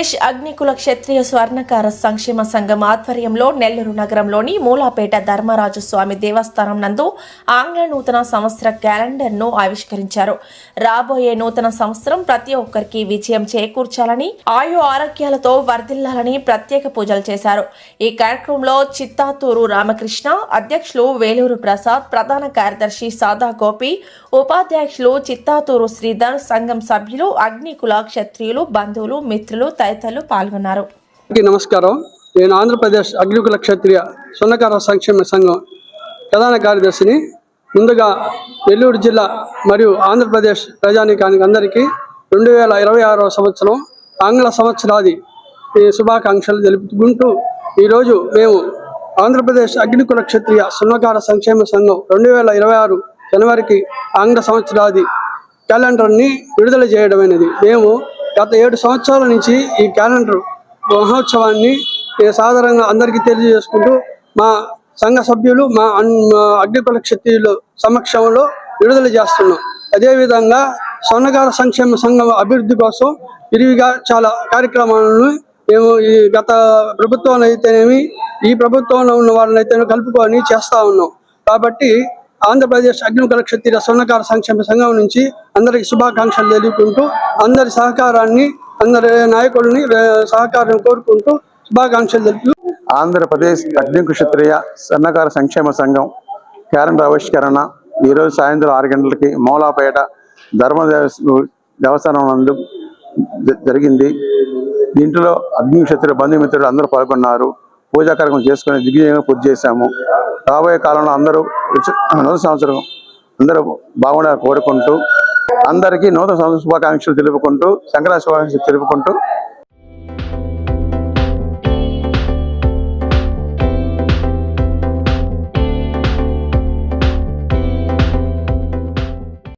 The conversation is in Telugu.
ఆంధ్రప్రదేశ్ అగ్నికుల క్షత్రియ స్వర్ణకార సంక్షేమ సంఘం ఆధ్వర్యంలో నెల్లూరు నగరంలోని మూలాపేట ధర్మరాజు స్వామి దేవస్థానం నందు ఆంగ్ల నూతన సంవత్సర క్యాలెండర్ను ఆవిష్కరించారు. రాబోయే నూతన సంవత్సరం ప్రతి ఒక్కరికి విజయం చేకూర్చాలని ఆయు ఆరోగ్యాలతో వర్ధిల్లాలని ప్రత్యేక పూజలు చేశారు. ఈ కార్యక్రమంలో చిత్తాతూరు రామకృష్ణ అధ్యక్షులు వేలూరు ప్రసాద్ ప్రధాన కార్యదర్శి సాదా గోపి ఉపాధ్యక్షులు చిత్తాతూరు శ్రీధర్ సంఘం సభ్యులు అగ్నికుల క్షత్రియులు బంధువులు మిత్రులు తదితరులు పాల్గొన్నారు. నమస్కారం. నేను ఆంధ్రప్రదేశ్ అగ్నికుల క్షత్రియ సున్నకార సంక్షేమ సంఘం ప్రధాన కార్యదర్శిని. ముందుగా నెల్లూరు జిల్లా మరియు ఆంధ్రప్రదేశ్ ప్రజానీకానికి అందరికీ రెండు వేల ఇరవై ఆరవ సంవత్సరం ఆంగ్ల సంవత్సరాది ఈ శుభాకాంక్షలు తెలుపుకుంటూ ఈరోజు మేము ఆంధ్రప్రదేశ్ అగ్నికుల క్షత్రియ సున్నకార సంక్షేమ సంఘం రెండు వేల ఇరవై ఆరు జనవరికి ఆంగ్ల సంవత్సరాది క్యాలెండర్ని విడుదల చేయడమైనది. మేము గత ఏడు సంవత్సరాల నుంచి ఈ క్యాలెండర్ మహోత్సవాన్ని సాధారణంగా అందరికీ తెలియజేసుకుంటూ మా సంఘ సభ్యులు మా అన్- మా అగ్నికుల క్షత్రియులు సమక్షంలో విడుదల చేస్తున్నాం. అదేవిధంగా స్వర్ణకార సంక్షేమ సంఘం అభివృద్ధి కోసం విరివిగా చాలా కార్యక్రమాలను మేము ఈ గత ప్రభుత్వంలో అయితేనేమి ఈ ప్రభుత్వంలో ఉన్న వాళ్ళని అయితే కలుపుకొని చేస్తా ఉన్నాం. కాబట్టి ఆంధ్రప్రదేశ్ అగ్నికుల క్షత్రియ స్వర్ణకార సంక్షేమ సంఘం నుంచి అందరికి శుభాకాంక్షలు తెలుపుకుంటూ అందరి సహకారాన్ని అందరి నాయకుల్ని సహకారం కోరుకుంటూ శుభాకాంక్షలు తెలుపు ఆంధ్రప్రదేశ్ అగ్నింకు క్షత్రియ సన్నకార సంక్షేమ సంఘం క్యాలెండర్ ఆవిష్కరణ ఈరోజు సాయంత్రం ఆరు గంటలకి మౌలాపేట ధర్మ దేవస్థానం నందు జ- జరిగింది. దీంట్లో అగ్ని క్షత్రియ బంధుమిత్రులు అందరూ పాల్గొన్నారు. పూజా కార్యక్రమం చేసుకుని దిగ్విజయంగా పూజ చేశాము. రాబోయే కాలంలో అందరూ నూతన సంవత్సరం అందరూ బాగుండాలని కోరుకుంటూ అందరికీ నూతన సంవత్సర శుభాకాంక్షలు తెలుపుకుంటూ సంక్రాంతి శుభాకాంక్షలు తెలుపుకుంటూ